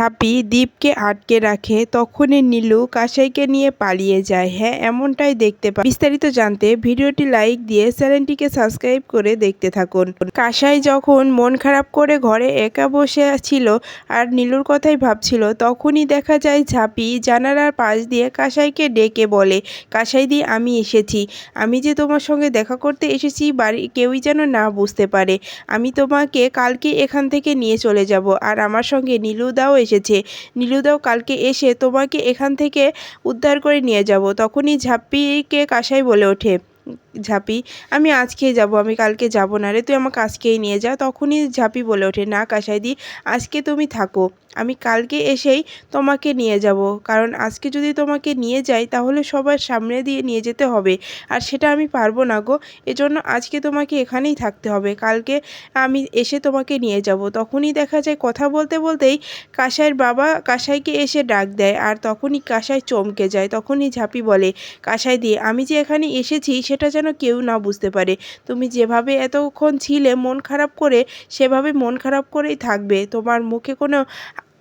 ঝাঁপি দীপকে আটকে রাখে, তখনই নীলু কাসাইকে নিয়ে পালিয়ে যায়। হ্যাঁ এমনটাই দেখতে পাই বিস্তারিত জানতে ভিডিওটি লাইক দিয়ে চ্যানেলটিকে সাবস্ক্রাইব করে দেখতে থাকুন। কাসাই যখন মন খারাপ করে ঘরে একা বসে ছিল আর নীলুর কথাই ভাবছিল, তখনই দেখা যায় ঝাঁপি জানালার পাশ দিয়ে কাসাইকে ডেকে বলে, কাসাই দি, আমি এসেছি। আমি যে তোমার সঙ্গে দেখা করতে এসেছি, বাড়ি কেউই যেন না বুঝতে পারে। আমি তোমাকে কালকে এখান থেকে নিয়ে চলে যাব। আর আমার সঙ্গে নীলু নীলুদাও এসেছে। নীলুদাও কালকে এসে তোমাকে এখান থেকে উদ্ধার করে নিয়ে যাব। তখনই ঝাপ্পিকে কাসাই বলে ওঠে। ঝাঁপি, আমি আজকেই যাব, আমি কালকে যাব না রে, তুই আমাকে আজকেই নিয়ে যা। তখনই ঝাঁপি বলে ওঠে, না কাসাইদি, আজকে তুমি থাকো, আমি কালকে এসেই তোমাকে নিয়ে যাব। কারণ আজকে যদি তোমাকে নিয়ে যাই, তাহলে সবার সামনে দিয়ে নিয়ে যেতে হবে। আর সেটা আমি পারব না গো, এজন্য আজকে তোমাকে এখানেই থাকতে হবে। কালকে আমি এসে তোমাকে নিয়ে যাব। তখনই দেখা যায়, কথা বলতে বলতেই কাসাইয়ের বাবা কাসাইকে এসে ডাক দেয়। আর তখনই কাসাই চমকে যায়। তখনই ঝাঁপি বলে কাসাই দিয়ে আমি যে এখানে এসেছি, সেটা যেন কেউ না বুঝতে পারে। তুমি যেভাবে এতক্ষণ ছিলে মন খারাপ করে, সেভাবে মন খারাপ করেই থাকবে। তোমার মুখে কোনো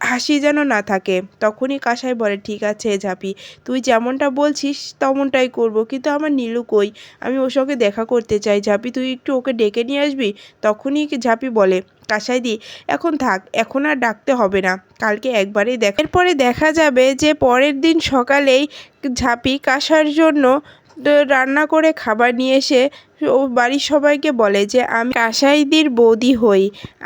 হাসি যেন না থাকে। তখনই কাসাই বলে, ঠিক আছে ঝাঁপি, তুই যেমনটা বলছিস তেমনটাই করব। কিন্তু আমার নীলু কই? আমি ওর সঙ্গে দেখা করতে চাই। ঝাঁপি, তুই একটু ওকে ডেকে নিয়ে আসবি? তখনই ঝাঁপি বলে, কাসাই দি, এখন থাক, এখন আর ডাকতে হবে না। কালকে একবারেই দেখ এরপরে দেখা যাবে যে পরের দিন সকালেই ঝাঁপি কাসার জন্য রান্না করে খাবার নিয়ে এসে ও বাড়ির সবাইকে বলে যে, আমি কাসাইদির বৌদি হই,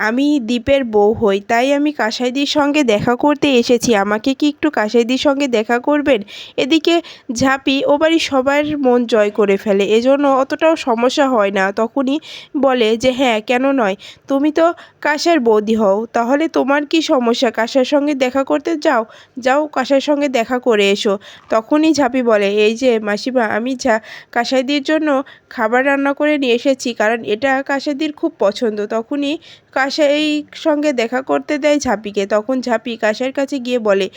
আমি দ্বীপের বউ হই, তাই আমি কাসাইদির সঙ্গে দেখা করতে এসেছি। আমাকে কি একটু কাসাইদির সঙ্গে দেখা করবেন? এদিকে ঝাঁপি ও বাড়ির সবার মন জয় করে ফেলে। এজন্য অতটাও সমস্যা হয় না। তখনই বলে যে হ্যাঁ কেন নয়? তুমি তো কাসার বৌদি হও, তাহলে তোমার কি সমস্যা? কাসার সঙ্গে দেখা করতে যাও যাও কাসার সঙ্গে দেখা করে এসো। তখনই ঝাঁপি বলে, এই যে মাসিমা, আমি ঝা, কাসাইদির জন্য খাবার রান্না করে নিয়ে এসেছি, কারণ এটা কাসাইদির খুব পছন্দ। তখনই কাসাই সঙ্গে দেখা করতে দেয় ঝাঁপিকে। তখন ঝাঁপি কাসাইয়ের কাছে গিয়ে বলে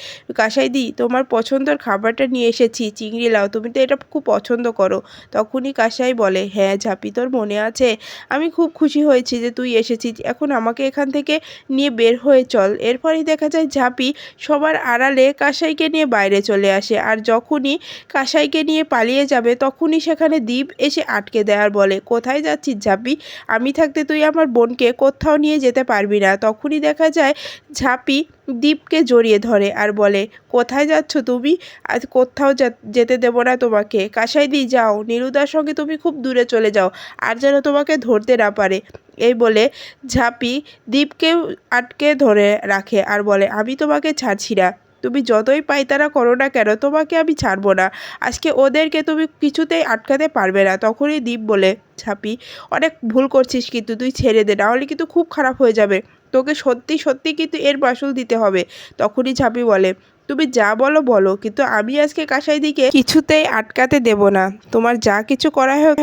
কাসাইদি তোমার পছন্দের খাবারটা নিয়ে এসেছি, চিংড়ি লাউ, তুমি তো এটা খুব পছন্দ করো। তখনই কাসাই বলে হ্যাঁ ঝাঁপি, তোর মনে আছে? আমি খুব খুশি হয়েছি যে তুই এসেছিস। এখন আমাকে এখান থেকে নিয়ে বের হয়ে চল। এরপরই দেখা যায় ঝাঁপি সবার আড়ালে কাসাইকে নিয়ে বাইরে চলে আসে। আর যখনই কাসাইকে নিয়ে পালিয়ে যাবে, তখনই সেখানে দ্বীপ এসে আটকে দেয়। আর বলে, কোথায় যাচ্ছিস ঝাঁপি? আমি থাকতে তুই আমার বোনকে কোথাও নিয়ে যেতে পারবি না। তখনই দেখা যায় ঝাঁপি দ্বীপকে জড়িয়ে ধরে আর বলে, কোথায় যাচ্ছ তুমি? আজ কোথাও যেতে দেবো না তোমাকে। কাসাই কাসাইদি, যাও। নীলুদার সঙ্গে তুমি খুব দূরে চলে যাও, আর যেন তোমাকে ধরতে না পারে। এই বলে ঝাঁপি দ্বীপকে আটকে ধরে রাখে আর বলে, আমি তোমাকে ছাড়ছি না। তুমি যতই পাইতারা করো না কেন, তোমাকে আমি ছাড়বো না। আজকে ওদেরকে তুমি কিছুতেই আটকাতে পারবে না। তখনই দ্বীপ বলে, ছাপি, অনেক ভুল করছিস কিন্তু, তুই ছেড়ে দে, নাহলে কিন্তু খুব খারাপ হয়ে যাবে। তোকে সত্যি সত্যি কিন্তু এর মাসুল দিতে হবে। তখনই ঝাঁপি বলে, তুমি যা বলো বলো, কিন্তু আমি আজকে কাসাই দিকে কিছুতেই আটকাতে দেব না। তোমার যা কিছু করা হোক